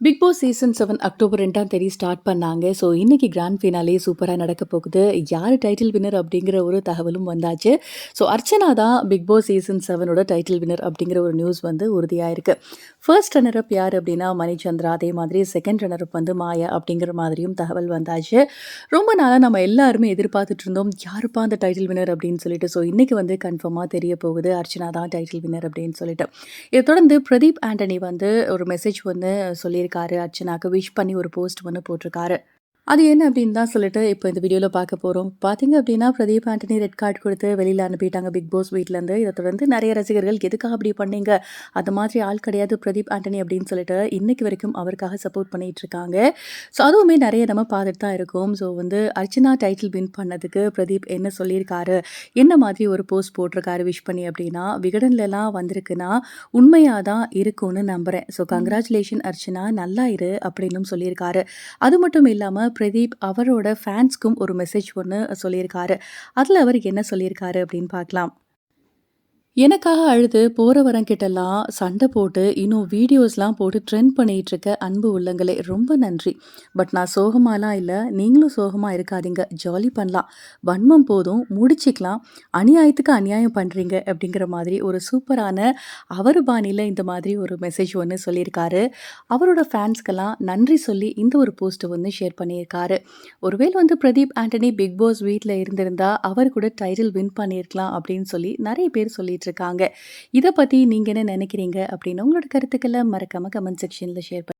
Big Boss season seven October ரெண்டாம் தேதி start பண்ணாங்க. ஸோ இன்றைக்கி கிராண்ட் ஃபினாலே சூப்பராக நடக்க போகுது. யார் டைட்டில் வின்னர் அப்படிங்கிற ஒரு தகவலும் வந்தாச்சு. ஸோ அர்ச்சனா தான் பிக் பாஸ் சீசன் செவனோட டைட்டில் வின்னர் அப்படிங்கிற ஒரு நியூஸ் வந்து உறுதியாக இருக்குது ஃபர்ஸ்ட் ரன்னரப் யார் அப்படின்னா மணிச்சந்திரா. அதே மாதிரி செகண்ட் ரன்னரப் வந்து மாயா அப்படிங்கிற மாதிரியும் தகவல் வந்தாச்சு. ரொம்ப நாளாக நம்ம எல்லாருமே எதிர்பார்த்துட்டு இருந்தோம் யாருப்பா அந்த டைட்டில் வின்னர் அப்படின்னு சொல்லிட்டு. ஸோ இன்றைக்கி வந்து கன்ஃபார்மாக தெரிய போகுது அர்ச்சனா தான் டைட்டில் வின்னர் அப்படின்னு சொல்லிட்டு. இதை தொடர்ந்து பிரதீப் ஆண்டனி வந்து ஒரு மெசேஜ் வந்து பண்ணியிருக்காரு. அர்ச்சனாக்கு விஷ் பண்ணி ஒரு போஸ்ட் ஒன்று போட்டிருக்காரு. அது என்ன அப்படின்னு தான் சொல்லிட்டு இப்போ இந்த வீடியோவில் பார்க்க போகிறோம் பார்த்தீங்க அப்படின்னா பிரதீப் ஆண்டனி ரெட் கார்டு கொடுத்து வெளியில் அனுப்பிட்டாங்க பிக் பாஸ் வீட்டிலேருந்து இதை தொடர்ந்து நிறைய ரசிகர்கள் எதுக்காக அப்படி பண்ணீங்க? அது மாதிரி ஆள் கிடையாது பிரதீப் ஆண்டனி அப்படின்னு சொல்லிட்டு இன்றைக்கு வரைக்கும் அவருக்காக சப்போர்ட் பண்ணிகிட்டு இருக்காங்க. ஸோ அதுவுமே நிறைய நம்ம பார்த்துட்டு தான் இருக்கோம். ஸோ வந்து அர்ச்சனா டைட்டில் வின் பண்ணதுக்கு பிரதீப் என்ன சொல்லியிருக்காரு? என்ன மாதிரி ஒரு போஸ்ட் போட்டிருக்காரு விஷ் பண்ணி அப்படின்னா விகடன்லலாம் வந்திருக்குன்னா உண்மையாக தான் இருக்கும்னு நம்புகிறேன் ஸோ கங்க்ராச்சுலேஷன் அர்ச்சனா நல்லா இரு அப்படின்னும் சொல்லியிருக்காரு. அது மட்டும் இல்லாமல் பிரதீப் அவரோட ஃபேன்ஸ்க்கும் ஒரு மெசேஜ் ஒன்று சொல்லியிருக்காரு. அதில் அவர் என்ன சொல்லியிருக்காரு அப்படின்னு பார்க்கலாம். எனக்காக அழுது போகிறவரங்கிட்டலாம் சண்டை போட்டு இன்னும் வீடியோஸ்லாம் போட்டு ட்ரெண்ட் பண்ணிகிட்டு இருக்க அன்பு உள்ளங்களே ரொம்ப நன்றி. பட் நான் சோகமாலாம் இல்லை நீங்களும் சோகமாக இருக்காதீங்க ஜாலி பண்ணலாம். வன்மம் போதும் முடிச்சிக்கலாம். அநியாயத்துக்கு அநியாயம் பண்ணுறீங்க அப்படிங்கிற மாதிரி ஒரு சூப்பரான அவர் பாணியில் இந்த மாதிரி ஒரு மெசேஜ் ஒன்று சொல்லியிருக்காரு. அவரோட ஃபேன்ஸ்க்கெல்லாம் நன்றி சொல்லி இந்த ஒரு போஸ்ட்டை வந்து ஷேர் பண்ணியிருக்காரு. ஒருவேளை வந்து பிரதீப் ஆண்டனி பிக் பாஸ் வீட்டில் இருந்திருந்தால் அவர் கூட டைட்டில் வின் பண்ணியிருக்கலாம் அப்படின்னு சொல்லி நிறைய பேர் சொல்லிட்டு இருக்காங்க இதை பற்றி நீங்கள் என்ன நினைக்கிறீங்க? அப்படின்னு உங்களோட கருத்துக்களை மறக்காமல் கமெண்ட் செக்ஷனில் ஷேர்